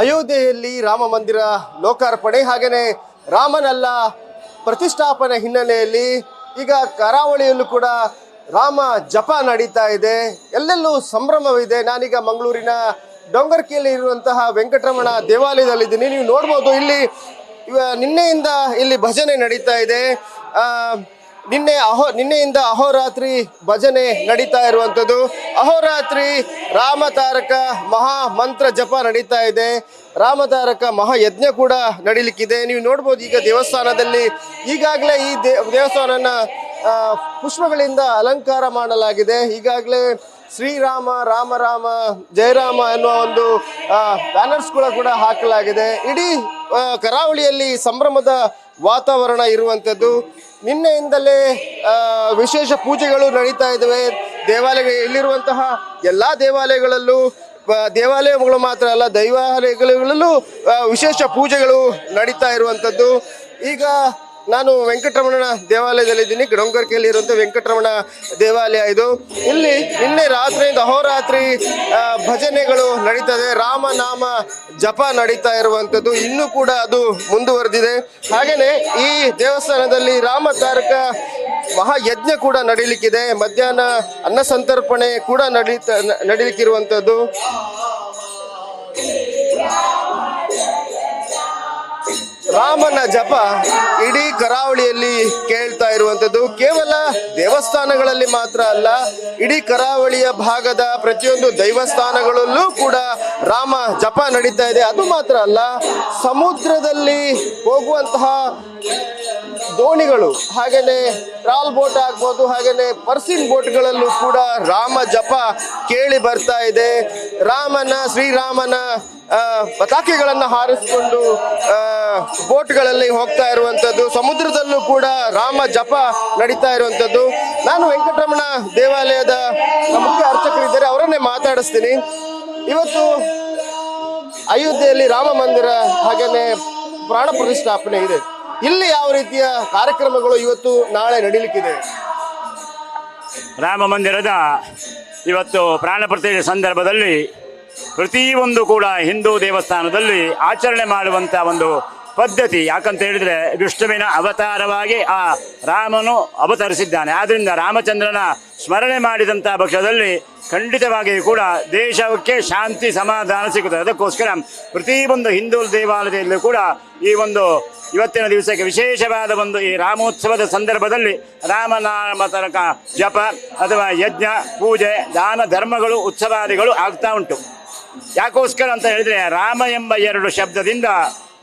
ಅಯೋಧ್ಯೆಯಲ್ಲಿ ರಾಮ ಮಂದಿರ ಲೋಕಾರ್ಪಣೆ ಹಾಗೆಯೇ ರಾಮನಲ್ಲ ಪ್ರತಿಷ್ಠಾಪನೆ ಹಿನ್ನೆಲೆಯಲ್ಲಿ ಈಗ ಕರಾವಳಿಯಲ್ಲೂ ಕೂಡ ರಾಮ ಜಪ ನಡೀತಾ ಇದೆ. ಎಲ್ಲೆಲ್ಲೂ ಸಂಭ್ರಮವಿದೆ. ನಾನೀಗ ಮಂಗಳೂರಿನ ಡೊಂಗರ್ಕಿಯಲ್ಲಿ ಇರುವಂತಹ ವೆಂಕಟರಮಣ ದೇವಾಲಯದಲ್ಲಿದ್ದೀನಿ. ನೀವು ನೋಡ್ಬೋದು ಇಲ್ಲಿ ನಿನ್ನೆಯಿಂದ ಇಲ್ಲಿ ಭಜನೆ ನಡೀತಾ ಇದೆ. ನಿನ್ನೆ ಅಹೋ, ನಿನ್ನೆಯಿಂದ ಅಹೋರಾತ್ರಿ ಭಜನೆ ನಡೀತಾ ಇರುವಂಥದ್ದು. ಅಹೋರಾತ್ರಿ ರಾಮತಾರಕ ಮಹಾ ಮಂತ್ರ ಜಪ ನಡೀತಾ ಇದೆ. ರಾಮತಾರಕ ಮಹಾಯಜ್ಞ ಕೂಡ ನಡೀಲಿಕ್ಕಿದೆ. ನೀವು ನೋಡ್ಬೋದು ಈಗ ದೇವಸ್ಥಾನದಲ್ಲಿ ಈಗಾಗಲೇ ಈ ದೇವಸ್ಥಾನನ ಪುಷ್ಪಗಳಿಂದ ಅಲಂಕಾರ ಮಾಡಲಾಗಿದೆ. ಈಗಾಗಲೇ ಶ್ರೀರಾಮ ರಾಮ ರಾಮ ಜಯರಾಮ ಎನ್ನುವ ಒಂದು ಬ್ಯಾನರ್ಸ್ ಕೂಡ ಕೂಡ ಹಾಕಲಾಗಿದೆ. ಇಡೀ ಕರಾವಳಿಯಲ್ಲಿ ಸಂಭ್ರಮದ ವಾತಾವರಣ ಇರುವಂಥದ್ದು. ನಿನ್ನೆಯಿಂದಲೇ ವಿಶೇಷ ಪೂಜೆಗಳು ನಡೀತಾ ಇದ್ದಾವೆ. ದೇವಾಲಯ, ಇಲ್ಲಿರುವಂತಹ ಎಲ್ಲ ದೇವಾಲಯಗಳಲ್ಲೂ ದೇವಾಲಯಗಳು ಮಾತ್ರ ಅಲ್ಲ, ದೈವಾಲಯಗಳಲ್ಲೂ ವಿಶೇಷ ಪೂಜೆಗಳು ನಡೀತಾ ಇರುವಂಥದ್ದು. ಈಗ ನಾನು ವೆಂಕಟರಮಣನ ದೇವಾಲಯದಲ್ಲಿದ್ದೀನಿ. ಡೊಂಗರ್ಕೆಯಲ್ಲಿ ಇರುವಂಥ ವೆಂಕಟರಮಣ ದೇವಾಲಯ ಇದು. ಇಲ್ಲಿ ನಿನ್ನೆ ರಾತ್ರಿಯಿಂದ ಅಹೋರಾತ್ರಿ ಭಜನೆಗಳು ನಡೀತದೆ. ರಾಮನಾಮ ಜಪ ನಡೀತಾ ಇರುವಂಥದ್ದು ಇನ್ನೂ ಕೂಡ ಅದು ಮುಂದುವರೆದಿದೆ. ಹಾಗೆಯೇ ಈ ದೇವಸ್ಥಾನದಲ್ಲಿ ರಾಮ ತಾರಕ ಮಹಾಯಜ್ಞ ಕೂಡ ನಡೀಲಿಕ್ಕಿದೆ. ಮಧ್ಯಾಹ್ನ ಅನ್ನ ಸಂತರ್ಪಣೆ ಕೂಡ ನಡೀತಾ ನಡೀಲಿಕ್ಕಿರುವಂಥದ್ದು ರಾಮನ ಜಪ ಇಡೀ ಕರಾವಳಿಯಲ್ಲಿ ಕೇಳ್ತಾ ಇರುವಂತದ್ದು ಕೇವಲ ದೇವಸ್ಥಾನಗಳಲ್ಲಿ ಮಾತ್ರ ಅಲ್ಲ, ಇಡೀ ಕರಾವಳಿಯ ಭಾಗದ ಪ್ರತಿಯೊಂದು ದೈವಸ್ಥಾನಗಳಲ್ಲೂ ಕೂಡ ರಾಮ ಜಪ ನಡೀತಾ ಇದೆ. ಅದು ಮಾತ್ರ ಅಲ್ಲ, ಸಮುದ್ರದಲ್ಲಿ ಹೋಗುವಂತಹ ದೋಣಿಗಳು, ಹಾಗೇನೆ ಟ್ರಾಲ್ ಬೋಟ್ ಆಗ್ಬೋದು, ಹಾಗೇನೆ ಪರ್ಸಿನ್ ಬೋಟ್ಗಳಲ್ಲೂ ಕೂಡ ರಾಮ ಜಪ ಕೇಳಿ ಬರ್ತಾ ಇದೆ. ರಾಮನ, ಶ್ರೀರಾಮನ ಪತಾಕಿಗಳನ್ನು ಹಾರಿಸಿಕೊಂಡು ಬೋಟ್ಗಳಲ್ಲಿ ಹೋಗ್ತಾ ಇರುವಂಥದ್ದು, ಸಮುದ್ರದಲ್ಲೂ ಕೂಡ ರಾಮ ಜಪ ನಡೀತಾ ಇರುವಂಥದ್ದು. ನಾನು ವೆಂಕಟರಮಣ ದೇವಾಲಯದ ಮುಖ್ಯ ಅರ್ಚಕರಿದ್ದಾರೆ, ಅವರನ್ನೇ ಮಾತಾಡಿಸ್ತೀನಿ. ಇವತ್ತು ಅಯೋಧ್ಯೆಯಲ್ಲಿ ರಾಮ ಮಂದಿರ ಹಾಗೇನೆ ಪ್ರಾಣ ಪ್ರತಿಷ್ಠಾಪನೆ ಇದೆ. ಇಲ್ಲಿ ಯಾವ ರೀತಿಯ ಕಾರ್ಯಕ್ರಮಗಳು ಇವತ್ತು ನಾಳೆ ನಡೀಲಿಕ್ಕಿದೆ? ರಾಮ ಮಂದಿರದ ಇವತ್ತು ಪ್ರಾಣ ಪ್ರತಿಷ್ಠೆ ಸಂದರ್ಭದಲ್ಲಿ ಪ್ರತಿಯೊಂದು ಕೂಡ ಹಿಂದೂ ದೇವಸ್ಥಾನದಲ್ಲಿ ಆಚರಣೆ ಮಾಡುವಂಥ ಒಂದು ಪದ್ಧತಿ. ಯಾಕಂತ ಹೇಳಿದ್ರೆ ವಿಷ್ಣುವಿನ ಅವತಾರವಾಗಿ ಆ ರಾಮನು ಅವತರಿಸಿದ್ದಾನೆ. ಆದ್ದರಿಂದ ರಾಮಚಂದ್ರನ ಸ್ಮರಣೆ ಮಾಡಿದಂಥ ಪಕ್ಷದಲ್ಲಿ ಖಂಡಿತವಾಗಿಯೂ ಕೂಡ ದೇಶಕ್ಕೆ ಶಾಂತಿ ಸಮಾಧಾನ ಸಿಗುತ್ತದೆ. ಅದಕ್ಕೋಸ್ಕರ ಪ್ರತಿಯೊಂದು ಹಿಂದೂ ದೇವಾಲಯದಲ್ಲೂ ಕೂಡ ಈ ಒಂದು ಇವತ್ತಿನ ದಿವಸಕ್ಕೆ ವಿಶೇಷವಾದ ಒಂದು ಈ ರಾಮೋತ್ಸವದ ಸಂದರ್ಭದಲ್ಲಿ ರಾಮನಾಮ ತನಕ ಜಪ ಅಥವಾ ಯಜ್ಞ, ಪೂಜೆ, ದಾನ, ಧರ್ಮಗಳು, ಉತ್ಸವಾದಿಗಳು ಆಗ್ತಾ ಉಂಟು. ಯಾಕೋಸ್ಕರ ಅಂತ ಹೇಳಿದ್ರೆ ರಾಮ ಎಂಬ ಎರಡು ಶಬ್ದದಿಂದ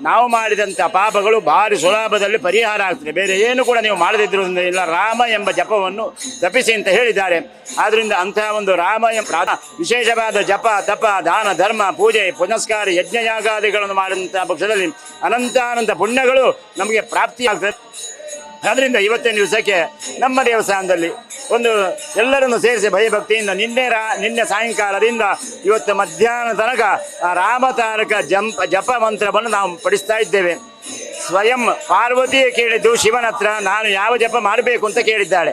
ನಾವು ಮಾಡಿದಂಥ ಪಾಪಗಳು ಭಾರಿ ಸುಲಭದಲ್ಲಿ ಪರಿಹಾರ ಆಗ್ತದೆ. ಬೇರೆ ಏನು ಕೂಡ ನೀವು ಮಾಡದಿದ್ದರೂ ಇಲ್ಲ. ರಾಮ ಎಂಬ ಜಪವನ್ನು ತಪ್ಪಿಸಿ ಅಂತ ಹೇಳಿದ್ದಾರೆ. ಆದ್ದರಿಂದ ಅಂತಹ ಒಂದು ರಾಮ ಎಂಬ ವಿಶೇಷವಾದ ಜಪ, ತಪ, ದಾನ, ಧರ್ಮ, ಪೂಜೆ, ಪುನಸ್ಕಾರ, ಯಜ್ಞಯಾಗಾದಿಗಳನ್ನು ಮಾಡಿದಂಥ ಪಕ್ಷದಲ್ಲಿ ಅನಂತಾನಂತ ಪುಣ್ಯಗಳು ನಮಗೆ ಪ್ರಾಪ್ತಿಯಾಗ್ತದೆ. ಅದರಿಂದ ಇವತ್ತಿನ ದಿವಸಕ್ಕೆ ನಮ್ಮ ದೇವಸ್ಥಾನದಲ್ಲಿ ಒಂದು ಎಲ್ಲರನ್ನು ಸೇರಿಸಿ ಭಯಭಕ್ತಿಯಿಂದ ನಿನ್ನೆ ರಾ, ನಿನ್ನೆ ಸಾಯಂಕಾಲದಿಂದ ಇವತ್ತು ಮಧ್ಯಾಹ್ನ ತನಕ ರಾಮತಾರಕ ಜಂಪ, ಜಪ ಮಂತ್ರವನ್ನು ನಾವು ಪಡಿಸ್ತಾ ಇದ್ದೇವೆ. ಸ್ವಯಂ ಪಾರ್ವತಿಯೇ ಕೇಳಿದ್ದು ಶಿವನ ಹತ್ರ, ನಾನು ಯಾವ ಜಪ ಮಾಡಬೇಕು ಅಂತ ಕೇಳಿದ್ದಾಳೆ.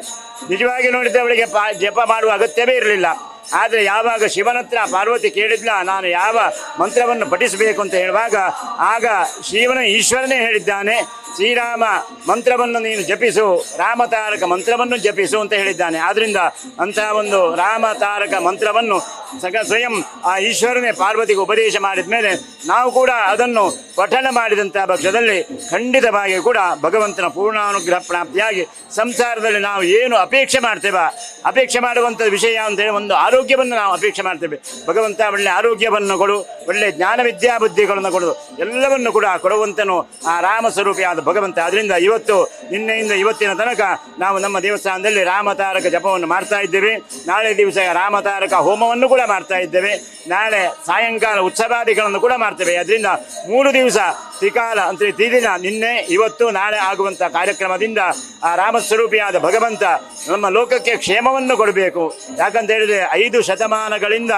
ನಿಜವಾಗಿ ನೋಡಿದ್ರೆ ಅವಳಿಗೆ ಜಪ ಮಾಡುವ ಅಗತ್ಯವೇ ಇರಲಿಲ್ಲ. ಆದರೆ ಯಾವಾಗ ಶಿವನತ್ರ ಪಾರ್ವತಿ ಕೇಳಿದ್ಲ, ನಾನು ಯಾವ ಮಂತ್ರವನ್ನು ಪಠಿಸಬೇಕು ಅಂತ ಹೇಳುವಾಗ, ಆಗ ಶಿವನ ಈಶ್ವರನೇ ಹೇಳಿದ್ದಾನೆ, ಶ್ರೀರಾಮ ಮಂತ್ರವನ್ನು ನೀನು ಜಪಿಸು ರಾಮತಾರಕ ಮಂತ್ರವನ್ನು ಜಪಿಸು ಅಂತ ಹೇಳಿದ್ದಾನೆ. ಆದ್ದರಿಂದ ಅಂತಹ ಒಂದು ರಾಮತಾರಕ ಮಂತ್ರವನ್ನು ಸಗ ಸ್ವಯಂ ಆ ಈಶ್ವರನೇ ಪಾರ್ವತಿಗೆ ಉಪದೇಶ ಮಾಡಿದ ಮೇಲೆ ನಾವು ಕೂಡ ಅದನ್ನು ಪಠಣ ಮಾಡಿದಂತಹ ಪಕ್ಷದಲ್ಲಿ ಖಂಡಿತವಾಗಿ ಕೂಡ ಭಗವಂತನ ಪೂರ್ಣಾನುಗ್ರಹ ಪ್ರಾಪ್ತಿಯಾಗಿ ಸಂಸಾರದಲ್ಲಿ ನಾವು ಏನು ಅಪೇಕ್ಷೆ ಮಾಡ್ತೇವೆ, ಅಪೇಕ್ಷೆ ಮಾಡುವಂಥ ವಿಷಯ ಅಂತೇಳಿ ಒಂದು ಆರೋಗ್ಯವನ್ನು ನಾವು ಅಪೇಕ್ಷೆ ಮಾಡ್ತೇವೆ. ಭಗವಂತ ಒಳ್ಳೆ ಆರೋಗ್ಯವನ್ನು ಕೊಡು, ಒಳ್ಳೆ ಜ್ಞಾನ ವಿದ್ಯಾ ಬುದ್ಧಿಗಳನ್ನು ಕೊಡು, ಎಲ್ಲವನ್ನು ಕೂಡ ಕೊಡುವಂತನು ಆ ರಾಮ ಸ್ವರೂಪಿಯಾದ ಭಗವಂತ. ಅದರಿಂದ ಇವತ್ತು, ನಿನ್ನೆಯಿಂದ ಇವತ್ತಿನ ತನಕ ನಾವು ನಮ್ಮ ದೇವಸ್ಥಾನದಲ್ಲಿ ರಾಮತಾರಕ ಜಪವನ್ನು ಮಾಡ್ತಾ ಇದ್ದೇವೆ. ನಾಳೆ ದಿವಸ ರಾಮತಾರಕ ಹೋಮವನ್ನು ಕೂಡ ಮಾಡ್ತಾ ಇದ್ದೇವೆ. ನಾಳೆ ಸಾಯಂಕಾಲ ಉತ್ಸವಾದಿಗಳನ್ನು ಕೂಡ ಮಾಡ್ತೇವೆ. ಅದರಿಂದ ಮೂರು ದಿವಸ things that. ತ್ರಿಕಾಲ ಅಂದರೆ ತ್ರಿದಿನ ನಿನ್ನೆ, ಇವತ್ತು, ನಾಳೆ ಆಗುವಂಥ ಕಾರ್ಯಕ್ರಮದಿಂದ, ಆ ರಾಮಸ್ವರೂಪಿಯಾದ ಭಗವಂತ ನಮ್ಮ ಲೋಕಕ್ಕೆ ಕ್ಷೇಮವನ್ನು ಕೊಡಬೇಕು. ಯಾಕಂತ ಹೇಳಿದರೆ ಐದು ಶತಮಾನಗಳಿಂದ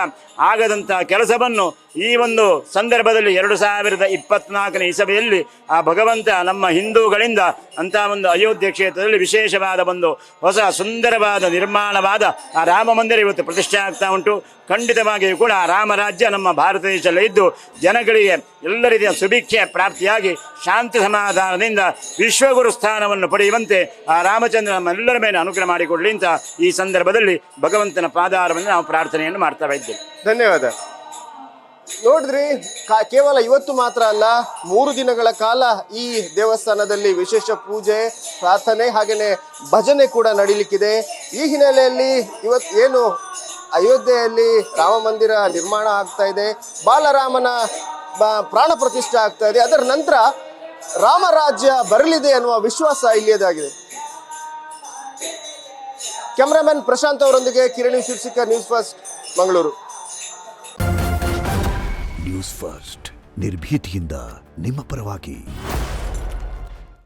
ಆಗದಂಥ ಕೆಲಸವನ್ನು ಈ ಒಂದು ಸಂದರ್ಭದಲ್ಲಿ ಎರಡು ಸಾವಿರದ ಇಪ್ಪತ್ನಾಲ್ಕನೇ ಇಸಭೆಯಲ್ಲಿ ಆ ಭಗವಂತ ನಮ್ಮ ಹಿಂದೂಗಳಿಂದ ಅಂತ ಒಂದು ಅಯೋಧ್ಯೆ ಕ್ಷೇತ್ರದಲ್ಲಿ ವಿಶೇಷವಾದ ಒಂದು ಹೊಸ ಸುಂದರವಾದ ನಿರ್ಮಾಣವಾದ ಆ ರಾಮ ಮಂದಿರ ಇವತ್ತು ಪ್ರತಿಷ್ಠೆ ಆಗ್ತಾ ಉಂಟು. ಖಂಡಿತವಾಗಿಯೂ ಕೂಡ ರಾಮರಾಜ್ಯ ನಮ್ಮ ಭಾರತ ದೇಶದಲ್ಲೇ ಇದ್ದು ಜನಗಳಿಗೆ ಎಲ್ಲ ರೀತಿಯ ಸುಭಿಕ್ಷೆ ಪ್ರಾಪ್ತಿಯಾಗಿ ಶಾಂತಿ ಸಮಾಧಾನದಿಂದ ವಿಶ್ವಗುರು ಸ್ಥಾನವನ್ನು ಪಡೆಯುವಂತೆ ಆ ರಾಮಚಂದ್ರ ನಮ್ಮೆಲ್ಲರ ಮೇಲೆ ಅನುಗ್ರಹ ಮಾಡಿಕೊಡಲಿ ಅಂತ ಈ ಸಂದರ್ಭದಲ್ಲಿ ಭಗವಂತನ ಪಾದಾರವನ್ನು ನಾವು ಪ್ರಾರ್ಥನೆಯನ್ನು ಮಾಡ್ತಾ ಇದ್ದೇವೆ. ಧನ್ಯವಾದ. ನೋಡಿದ್ರಿ ಕೇವಲ ಇವತ್ತು ಮಾತ್ರ ಅಲ್ಲ, ಮೂರು ದಿನಗಳ ಕಾಲ ಈ ದೇವಸ್ಥಾನದಲ್ಲಿ ವಿಶೇಷ ಪೂಜೆ, ಪ್ರಾರ್ಥನೆ ಹಾಗೆಯೇ ಭಜನೆ ಕೂಡ ನಡೀಲಿಕ್ಕಿದೆ. ಈ ಹಿನ್ನೆಲೆಯಲ್ಲಿ ಇವತ್ತು ಏನು ಅಯೋಧ್ಯೆಯಲ್ಲಿ ರಾಮ ಮಂದಿರ ನಿರ್ಮಾಣ ಆಗ್ತಾ ಇದೆ. ಬಾಲರಾಮನ ಪ್ರಾಣ ಪ್ರತಿಷ್ಠೆ ಆಗ್ತಾ ಇದೆ. ಅದರ ನಂತರ ರಾಮರಾಜ್ಯ ಬರಲಿದೆ ಅನ್ನುವ ವಿಶ್ವಾಸ ಇಲ್ಲಿಯದಾಗಿದೆ. ಕ್ಯಾಮ್ರಾಮನ್ ಪ್ರಶಾಂತ್ ಅವರೊಂದಿಗೆ ಕಿರಣಿ ಶಿರ್ಸಿಕ news first, Mangaluru. News first, ನಿರ್ಭೀತಿಯಿಂದ ನಿಮ್ಮ ಪರವಾಗಿ.